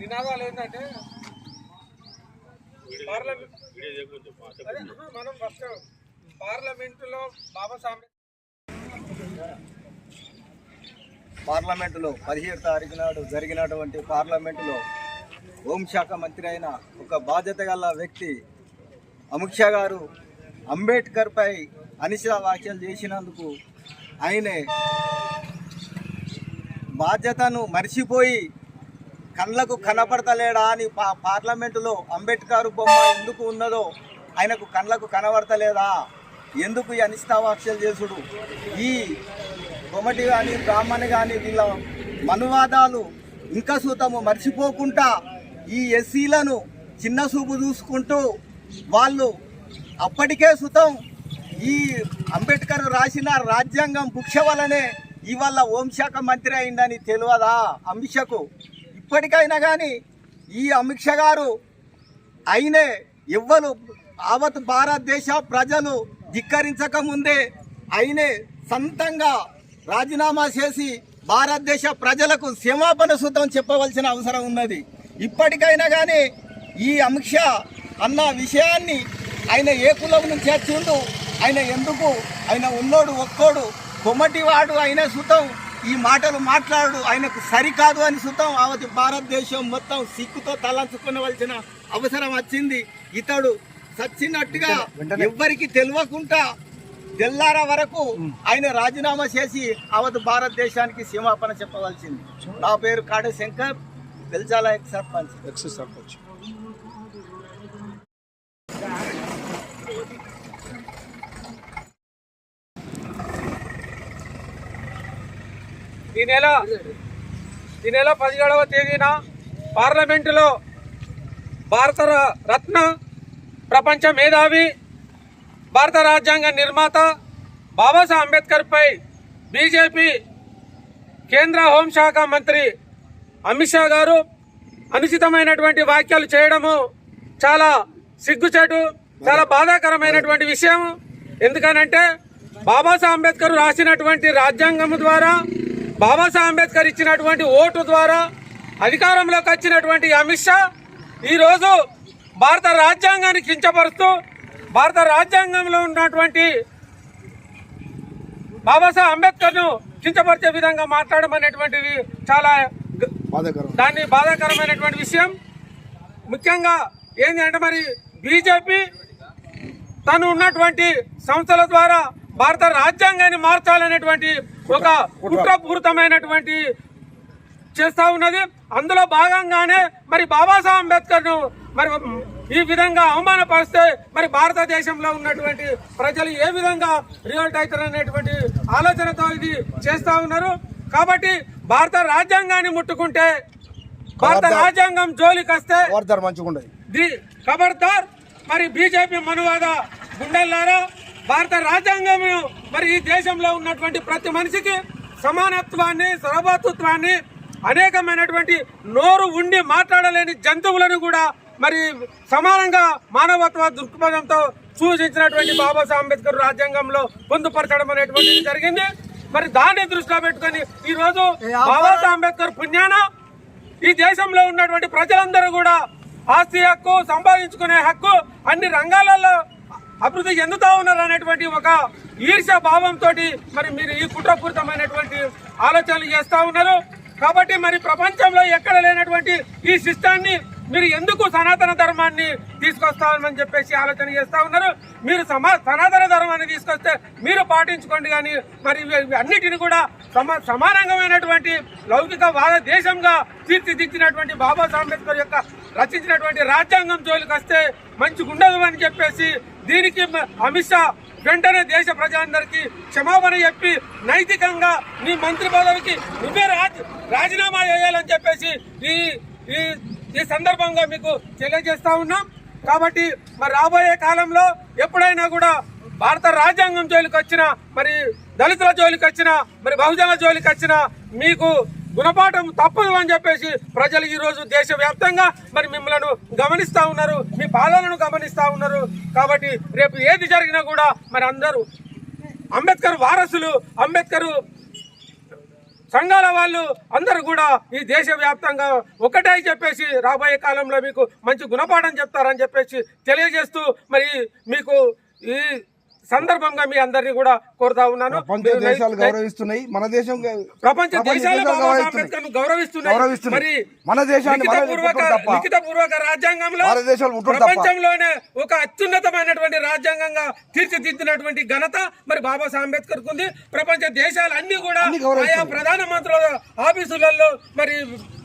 నినాదాలు ఏంటంటే మనం ఫస్ట్ పార్లమెంటులో బాబాసాహెబ్ పార్లమెంటులో పదిహేడు తారీఖు నాడు జరిగినటువంటి పార్లమెంటులో హోంశాఖ మంత్రి అయిన ఒక బాధ్యత గల వ్యక్తి అమిత్ షా గారు అంబేద్కర్ పై అనిశ్చిత వ్యాఖ్యలు చేసినందుకు ఆయనే బాధ్యతను మర్చిపోయి కళ్ళకు కనపడతలేడా అని పా పార్లమెంటులో అంబేద్కర్ బొమ్మ ఎందుకు ఉన్నదో ఆయనకు కళ్ళకు కనబడతలేదా? ఎందుకు ఈ అనిష్టావాక్షలు చేసుడు? ఈ కొమటి కానీ బ్రాహ్మణి కానీ వీళ్ళ మనువాదాలు ఇంకా సూతము మర్చిపోకుండా ఈ ఎస్సీలను చిన్న చూపు చూసుకుంటూ వాళ్ళు అప్పటికే సుతం ఈ అంబేద్కర్ రాసిన రాజ్యాంగం బుక్ష వలనే ఇవాళ హోంశాఖ మంత్రి అయిందని తెలియదా అమిత్ షాకు ఇప్పటికైనా కానీ ఈ అమిత్ షా గారు అయినే ఎవ్వరు యావత్ భారతదేశ ప్రజలు ధిక్కరించక ముందే అయినే సొంతంగా రాజీనామా చేసి భారతదేశ ప్రజలకు క్షమాపణ సూత్రం చెప్పవలసిన అవసరం ఉన్నది. ఇప్పటికైనా కానీ ఈ అమిత్ షా అన్న విషయాన్ని ఆయన ఏ కులం నుంచి వచ్చిండు ఆయన ఎందుకు ఆయన ఉన్నోడు ఒక్కోడు కొమ్మటివాడు అయిన సుతం ఈ మాటలు మాట్లాడు ఆయనకు సరికాదు అని సుతం అవతి భారతదేశం మొత్తం సిక్కుతో తలంచుకునవలసిన అవసరం వచ్చింది. ఇతడు సచ్చినట్టుగా ఎవ్వరికి తెలియకుండా తెల్లార వరకు ఆయన రాజీనామా చేసి అవత్ భారతదేశానికి క్షమాపణ చెప్పవలసింది. నా పేరు కాడే శంకర్ బెల్జాల ఎక్స్ సర్పంచ్. ఎక్స్ సర్పంచ్. ఈ నెల ఈ నెల పదిహేడవ తేదీన పార్లమెంటులో భారత రత్న ప్రపంచ మేధావి భారత రాజ్యాంగ నిర్మాత బాబాసాహెబ్ అంబేద్కర్పై బీజేపీ కేంద్ర హోంశాఖ మంత్రి అమిత్ షా గారు అనుచితమైనటువంటి వ్యాఖ్యలు చేయడము చాలా సిగ్గుచేటు చాలా బాధాకరమైనటువంటి విషయం ఎందుకనంటే బాబాసాహెబ్ అంబేద్కర్ రాసినటువంటి రాజ్యాంగం ద్వారా బాబాసాహెబ్ అంబేద్కర్ ఇచ్చినటువంటి ఓటు ద్వారా అధికారంలోకి వచ్చినటువంటి అమిత్ షా ఈరోజు భారత రాజ్యాంగాన్ని కించపరుస్తూ భారత రాజ్యాంగంలో ఉన్నటువంటి బాబాసాహెబ్ అంబేద్కర్ను కించపరిచే విధంగా మాట్లాడడం అనేటువంటిది చాలా దాన్ని బాధాకరమైనటువంటి విషయం. ముఖ్యంగా ఏంటి అంటే మరి బీజేపీ తను ఉన్నటువంటి సంస్థల ద్వారా భారత రాజ్యాంగాన్ని మార్చాలనేటువంటి ఒక కుట్రపూరితమైనటువంటి చేస్తా ఉన్నది. అందులో భాగంగానే మరి బాబాసాహెబ్ అంబేద్కర్ను మరి ఈ విధంగా అవమానపరిస్తే మరి భారతదేశంలో ఉన్నటువంటి ప్రజలు ఏ విధంగా రివల్ట్ అవుతారు అనేటువంటి ఆలోచనతో ఇది చేస్తా ఉన్నారు. కాబట్టి భారత రాజ్యాంగాన్ని ముట్టుకుంటే భారత రాజ్యాంగం జోలికి వస్తే ది ఖబర్దార్ మరి బీజేపీ మనువాద గుండెల్లారా? భారత రాజ్యాంగం మరి ఈ దేశంలో ఉన్నటువంటి ప్రతి మనిషికి సమానత్వాన్ని సర్వభౌతత్వాన్ని అనేకమైనటువంటి నోరు ఉండి మాట్లాడలేని జంతువులను కూడా మరి సమానంగా మానవత్వ దృక్పథంతో సూచించినటువంటి బాబాసాహెబ్ అంబేద్కర్ రాజ్యాంగంలో పొందుపరచడం అనేటువంటిది జరిగింది. మరి దాన్ని దృష్టిలో పెట్టుకొని ఈ రోజు బాబాసాహెబ్ అంబేద్కర్ పుణ్యాన ఈ దేశంలో ఉన్నటువంటి ప్రజలందరూ కూడా ఆస్తి హక్కు సంపాదించుకునే హక్కు అన్ని రంగాలలో అభివృద్ధి చెందుతా ఉన్నారు అనేటువంటి ఒక ఈర్ష్య భావంతో మరి మీరు ఈ కుట్రపూరితమైనటువంటి ఆలోచనలు చేస్తూ ఉన్నారు. కాబట్టి మరి ప్రపంచంలో ఎక్కడ లేనటువంటి ఈ సిస్టాన్ని మీరు ఎందుకు సనాతన ధర్మాన్ని తీసుకొస్తామని చెప్పేసి ఆలోచన చేస్తూ ఉన్నారు. మీరు సమా సనాతన ధర్మాన్ని తీసుకొస్తే మీరు పాటించుకోండి కానీ మరి అన్నిటిని కూడా సమా సమానంగమైనటువంటి లౌకికవాద దేశంగా తీర్చిదిద్దినటువంటి బాబాసాహెబ్ అంబేద్కర్ యొక్క రచించినటువంటి రాజ్యాంగం జోలికి వస్తే మంచిగా ఉండదు అని చెప్పేసి దీనికి అమిత్ షా వెంటనే దేశ ప్రజలందరికీ క్షమాపణ చెప్పి నైతికంగా నీ మంత్రి పదవికి నువ్వే రాజీనామా చేయాలని చెప్పేసి ఈ ఈ ఈ సందర్భంగా మీకు తెలియజేస్తా ఉన్నాం. కాబట్టి మరి రాబోయే కాలంలో ఎప్పుడైనా కూడా భారత రాజ్యాంగం జోలికి వచ్చినా మరి దళితుల జోలికి వచ్చినా మరి బహుజనుల జోలికి వచ్చినా మీకు గుణపాఠం తప్పదు అని చెప్పేసి ప్రజలు ఈరోజు దేశవ్యాప్తంగా మరి మిమ్మల్ని గమనిస్తూ ఉన్నారు మీ పాలనను గమనిస్తూ ఉన్నారు. కాబట్టి రేపు ఏది జరిగినా కూడా మరి అందరూ అంబేద్కర్ వారసులు అంబేద్కర్ సంఘాల వాళ్ళు అందరూ కూడా ఈ దేశవ్యాప్తంగా ఒకటే చెప్పేసి రాబోయే కాలంలో మీకు మంచి గుణపాఠం చెప్తారని చెప్పేసి తెలియజేస్తూ మరి మీకు ఈ సందర్భంగా మీ అందరినీ కూడా కోరుతా ఉన్నాను ప్రపంచ దేశాలు గౌరవిస్తున్నాయి మన దేశం ప్రపంచ దేశాలు గౌరవిస్తున్నాయి. మరి మన దేశాన్ని లిఖిత పూర్వక రాజ్యాంగంలో. ప్రపంచంలోనే ఒక అత్యున్నతమైనటువంటి రాజ్యాంగంగా తీర్చిదిద్దినటువంటి ఘనత మరి బాబాసాహెబ్ అంబేద్కర్ ఉంది ప్రపంచ దేశాలు అన్ని కూడా. ఆయా ప్రధాన మంత్రుల ఆఫీసులలో మరి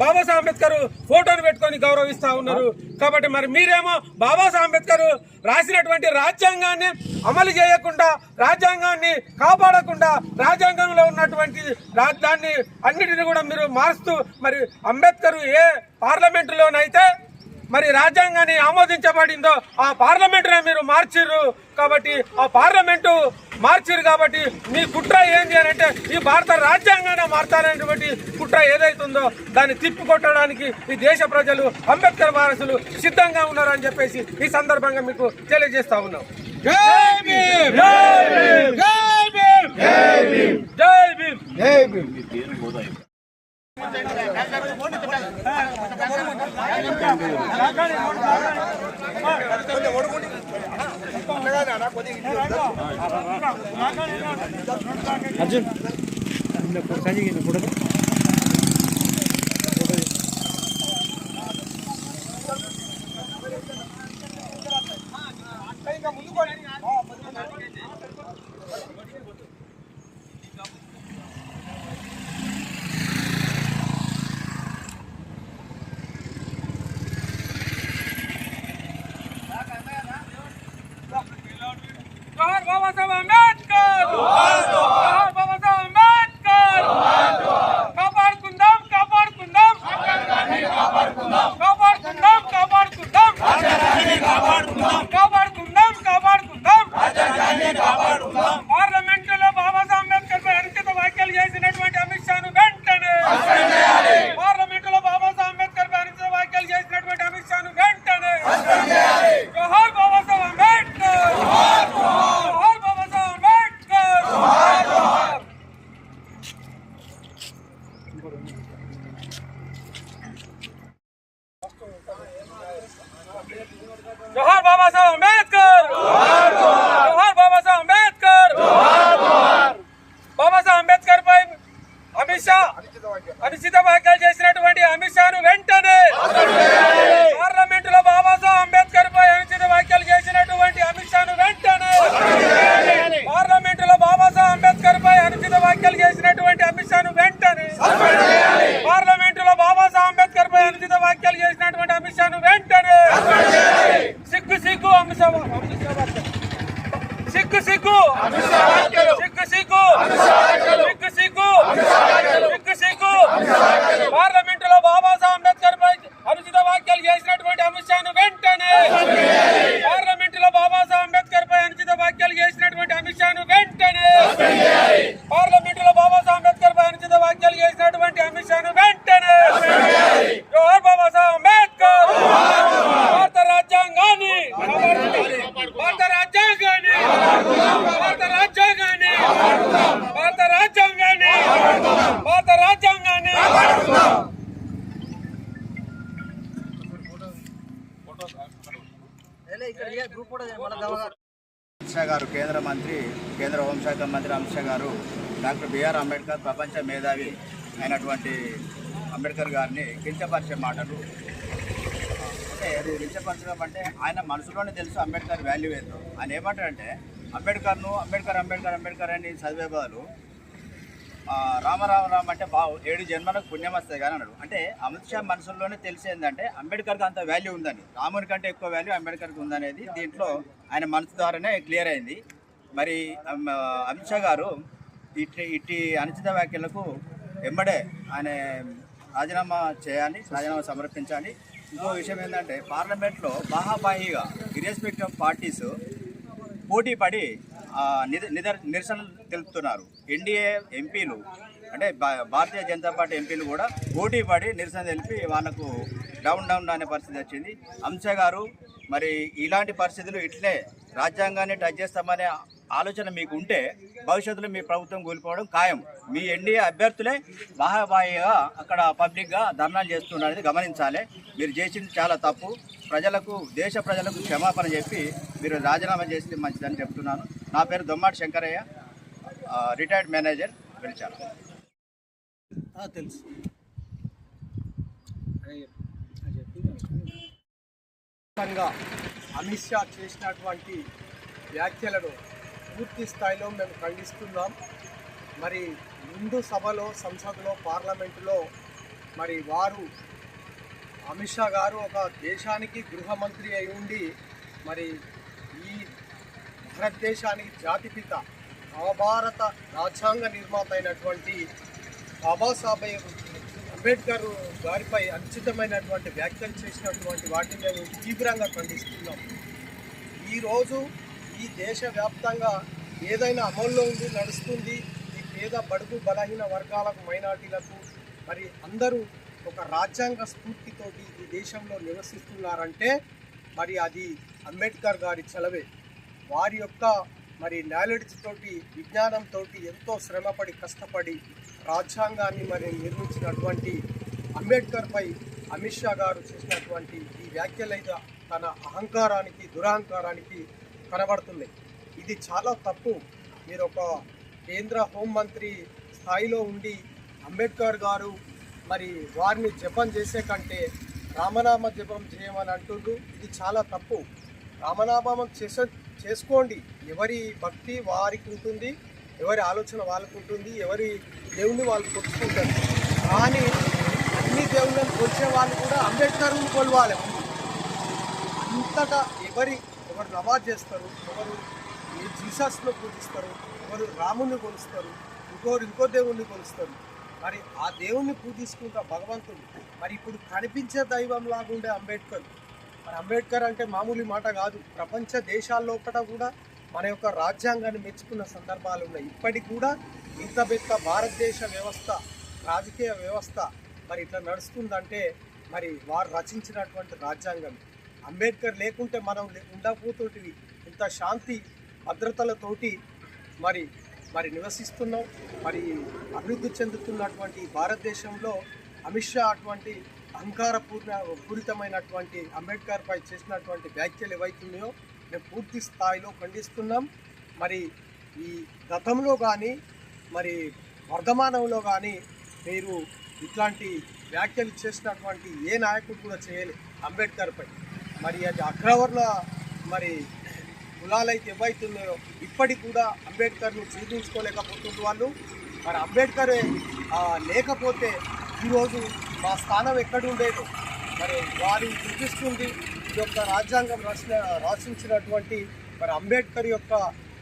బాబాసాహెబ్ అంబేద్కర్ ఫోటోను పెట్టుకొని గౌరవిస్తా ఉన్నారు కాబట్టి మరి మీరేమో బాబాసాహెబ్ అంబేద్కర్ రాసినటువంటి రాజ్యాంగాన్ని అమలు చేయకుండా రాజ్యాంగాన్ని కాపాడకుండా రాజ్యాంగంలో ఉన్నటువంటి రాజ్యాన్ని అన్నిటిని కూడా మీరు మారుస్తూ మరి అంబేద్కర్ ఏ పార్లమెంటులోనైతే మరి రాజ్యాంగాన్ని ఆమోదించబడిందో ఆ పార్లమెంటునే మీరు మార్చిర్రు. కాబట్టి ఆ పార్లమెంటు మార్చిరు కాబట్టి మీ కుట్ర ఏంటి అని అంటే ఈ భారత రాజ్యాంగాన్ని మార్చాలనేటువంటి కుట్ర ఏదైతుందో దాన్ని తిప్పికొట్టడానికి ఈ దేశ ప్రజలు అంబేద్కర్ వారసులు సిద్ధంగా ఉన్నారని చెప్పేసి ఈ సందర్భంగా మీకు తెలియజేస్తా ఉన్నాం. జై భీమ్! జై భీమ్! அர்ஜுன் இந்த சஞ்சிக்கு இந்த கொடுத்து అమిత్ షా గారు కేంద్ర మంత్రి కేంద్ర హోంశాఖ మంత్రి అమిత్ షా గారు డాక్టర్ బిఆర్ అంబేద్కర్ ప్రపంచ మేధావి అయినటువంటి అంబేద్కర్ గారిని కించపరిచే మాటలు. కించపరచడం అంటే ఆయన మనసులోనే తెలుసు అంబేద్కర్ వాల్యూ ఏందో. ఆయన ఏమంటారంటే అంబేద్కర్ను అంబేద్కర్ అంబేద్కర్ అంబేద్కర్ అని చదివే బదులు రామరామ రామ అంటే బావు ఏడు జన్మలకు పుణ్యం వస్తాయి కానీ అన్నాడు. అంటే అమిత్ షా మనసులోనే తెలిసేందంటే అంబేద్కర్కి అంత వాల్యూ ఉందని. రాముని కంటే ఎక్కువ వాల్యూ అంబేద్కర్కి ఉందనేది దీంట్లో ఆయన మనసు ద్వారానే క్లియర్ అయింది. మరి అమ్, అమిత్ షా గారు ఇట్టి ఇట్టి అనుచిత వ్యాఖ్యలకు వెంబడే ఆయన రాజీనామా చేయాలి రాజీనామా సమర్పించాలి. ఇంకో విషయం ఏంటంటే పార్లమెంట్లో బాహాబాహిగా ఇర్రెస్పెక్ట్ ఆఫ్ పార్టీస్ పోటీ పడి నిద- నిదర్ నిరసన తెలుపుతున్నారు ఎన్డీఏ ఎంపీలు అంటే భా- భారతీయ జనతా పార్టీ ఎంపీలు కూడా పోటీ పడి నిరసన తెలిపి వాళ్ళకు డౌన్ డౌన్ అనే పరిస్థితి వచ్చింది. అంశ గారు మరి ఇలాంటి పరిస్థితులు ఇట్లే రాజ్యాంగాన్ని టచ్ చేస్తామనే ఆలోచన మీకు ఉంటే భవిష్యత్తులో మీ ప్రభుత్వం కూలిపోవడం ఖాయం. మీ ఎన్డీఏ అభ్యర్థులే బాహాబాహిగా అక్కడ పబ్లిక్గా ధర్నాలు చేస్తున్నది గమనించాలి. మీరు చేసింది చాలా తప్పు. ప్రజలకు దేశ ప్రజలకు క్షమాపణ చెప్పి మీరు రాజీనామా చేస్తే మంచిదని చెప్తున్నాను. నా పేరు దొమ్మాటి శంకరయ్య. రిటైర్డ్ మేనేజర్ పిలిచాను తెలుసు. అమిత్ షా చేసినటువంటి వ్యాఖ్యలను పూర్తి స్థాయిలో మేము ఖండిస్తున్నాం. మరి ముందు సభలో సంసద్లో పార్లమెంటులో మరి వారు అమిత్ షా గారు ఒక దేశానికి గృహ మంత్రి అయి ఉండి మరి ఈ భారతదేశానికి జాతిపిత నవభారత రాజ్యాంగ నిర్మాత అయినటువంటి బాబాసాహెబ్ అంబేద్కర్ గారిపై అనుచితమైనటువంటి వ్యాఖ్యలు చేసినటువంటి వాటిని మేము తీవ్రంగా ఖండిస్తున్నాం. ఈరోజు ఈ దేశవ్యాప్తంగా ఏదైనా అమల్లో ఉంది నడుస్తుంది ఈ పేద బడుగు బలహీన వర్గాలకు మైనార్టీలకు మరి అందరూ ఒక రాజ్యాంగ స్ఫూర్తితోటి ఈ దేశంలో నివసిస్తున్నారంటే మరి అది అంబేద్కర్ గారి చలవే. వారి యొక్క మరి నాలెడ్జ్ తోటి విజ్ఞానంతో ఎంతో శ్రమపడి కష్టపడి రాజ్యాంగాన్ని మరి నిర్మించినటువంటి అంబేద్కర్పై అమిత్ షా గారు చేసినటువంటి ఈ వ్యాఖ్యలైతే తన అహంకారానికి దురహంకారానికి కనబడుతుంది ఇది చాలా తప్పు. మీరు ఒక కేంద్ర హోంమంత్రి స్థాయిలో ఉండి అంబేద్కర్ గారు మరి వారిని జపం చేసే కంటే రామనామ జపం చేయమని అంటుండ్రు. ఇది చాలా తప్పు. రామనామం చేసే చేసుకోండి. ఎవరి భక్తి వారికి ఉంటుంది ఎవరి ఆలోచన వాళ్ళకు ఉంటుంది ఎవరి దేవుణ్ణి వాళ్ళు కొలుచుకుంటారు. కానీ అన్ని దేవుళ్ళని కొలిచే వాళ్ళు కూడా అంబేద్కర్ని కొలవాలి. అంతగా ఎవరి ఎవరు నమాజ్ చేస్తారు ఎవరు ఈ జీసస్ను పూజిస్తారు ఎవరు రాముని కొలుస్తారు ఇంకోరు ఇంకో దేవుణ్ణి కొలుస్తారు. మరి ఆ దేవుణ్ణి పూజించుకుంటా భగవంతుడు. మరి ఇప్పుడు కనిపించే దైవం లాగుండే అంబేద్కర్. మరి అంబేద్కర్ అంటే మామూలు మాట కాదు. ప్రపంచ దేశాల్లోపట కూడా మన యొక్క రాజ్యాంగాన్ని మెచ్చుకున్న సందర్భాలు ఉన్నాయి. ఇప్పటికి కూడా ఇంత పెద్ద భారతదేశ వ్యవస్థ రాజకీయ వ్యవస్థ మరి ఇట్లా నడుస్తుందంటే మరి వారు రచించినటువంటి రాజ్యాంగం. అంబేద్కర్ లేకుంటే మనం లే- ఉండకపోతుంటివి ఇంత శాంతి భద్రతలతోటి మరి మరి నివసిస్తున్నాం. మరి అభివృద్ధి చెందుతున్నటువంటి భారతదేశంలో అమిత్ షా అటువంటి అహంకారపూర్ణ పూరితమైనటువంటి అంబేద్కర్ పై చేసినటువంటి వ్యాఖ్యలు ఏవైతున్నాయో మేము పూర్తి స్థాయిలో ఖండిస్తున్నాం. మరి ఈ గతంలో కానీ మరి వర్ధమానంలో కానీ మీరు ఇట్లాంటి వ్యాఖ్యలు చేసినటువంటి ఏ నాయకుడు కూడా చేయలేదు అంబేద్కర్పై. మరి అది అగ్రవర్ల మరి కులాలైతే ఏవైతున్నాయో ఇప్పటికి కూడా అంబేద్కర్ను జీర్ణించుకోలేకపోతున్న వాళ్ళు. మరి అంబేద్కరే లేకపోతే ఈరోజు మా స్థానం ఎక్కడుండేదో. మరి వారి చూపిస్తుంది ఈ యొక్క రాజ్యాంగం రాసిన రాసించినటువంటి మరి అంబేద్కర్ యొక్క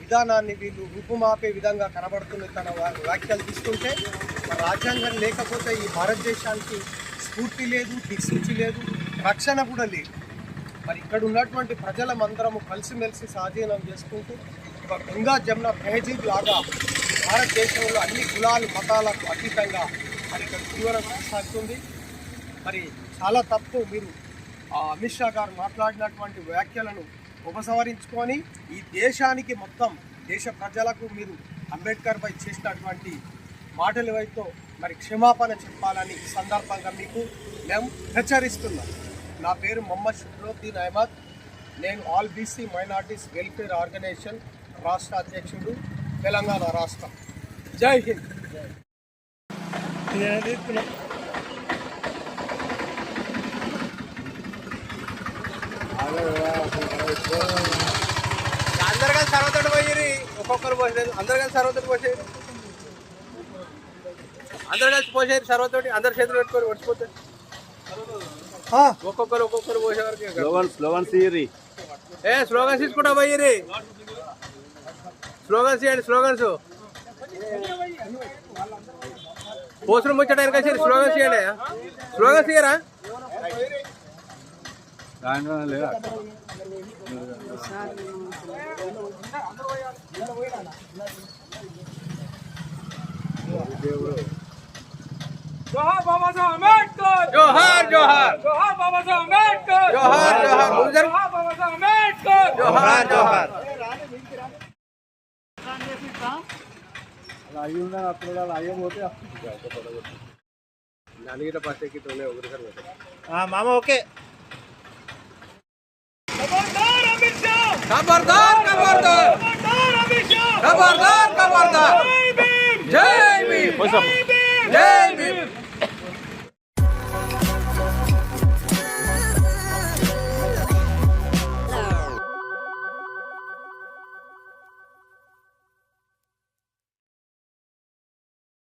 విధానాన్ని వీళ్ళు రూపుమాపే విధంగా కనబడుతుంది తన వ్యాఖ్యలు తీసుకుంటే మరి రాజ్యాంగం లేకపోతే ఈ భారతదేశానికి స్ఫూర్తి లేదు దిక్సూచి లేదు రక్షణ కూడా లేదు. మరి ఇక్కడ ఉన్నటువంటి ప్రజలమందరము కలిసిమెలిసి స్వాధీనం చేసుకుంటూ ఒక గంగా జమున తహజీబ్ లాగా భారతదేశంలో అన్ని కులాలు మతాలకు అతీతంగా తీవ్రం సాగుతుంది. మరి చాలా తప్పు మీరు ఆ అమిత్ షా గారు మాట్లాడినటువంటి వ్యాఖ్యలను ఉపసంహరించుకొని ఈ దేశానికి మొత్తం దేశ ప్రజలకు మీరు అంబేద్కర్ పై చేసినటువంటి మాటలు వైతో మరి క్షమాపణ చెప్పాలని ఈ సందర్భంగా మీకు మేము హెచ్చరిస్తున్నాం. నా పేరు మొహమ్మద్ షుక్రుద్దీన్ అహ్మద్. నేను all BC minorities welfare organisation రాష్ట్ర అధ్యక్షుడు తెలంగాణ రాష్ట్రం. జై హింద్. అందరు కలిసి సర్వతోటి పోయి ఒక్కొక్కరు పోసేది. అందరు కలిసి సర్వతోటి పోసేది. అందరు కలిసి పోసేది సర్వతోటి. అందరు చేతులు పెట్టుకొని వచ్చిపోతే ఒక్కొక్కరు ఒక్కొక్కరు పోసే వరకు స్లోగన్ స్లోగన్ సీరి ఏ స్లోగన్స్ తీసుకుంటా పోయిరి స్లోగన్స్ ఇవ్వండి స్లోగన్స్. పోసిన ముచ్చట కలిసి స్లోగన్స్ ఇవ్వండి స్లోగన్స్ ఇయ్యరా జోహార్ బాబాసాహెబ్ అంబేద్కర్ జోహార్ జోహార్ జోహార్ బాబాసాహెబ్ అంబేద్కర్ జోహార్ జోహార్ ముందు జరుగు. జోహార్ బాబాసాహెబ్ అంబేద్కర్ జోహార్ జోహార్ నాలుగిట ఫస్ట్ ఎక్కిట్ ఉన్నాయి ఒకరిసారి మామ ఓకే ఖబర్దార్ అమిత్ షా ఖబర్దార్ ఖబర్దార్ ఖబర్దార్ అమిత్ షా ఖబర్దార్ ఖబర్దార్ జై భీమ్ జై భీమ్ జై భీమ్ జై భీమ్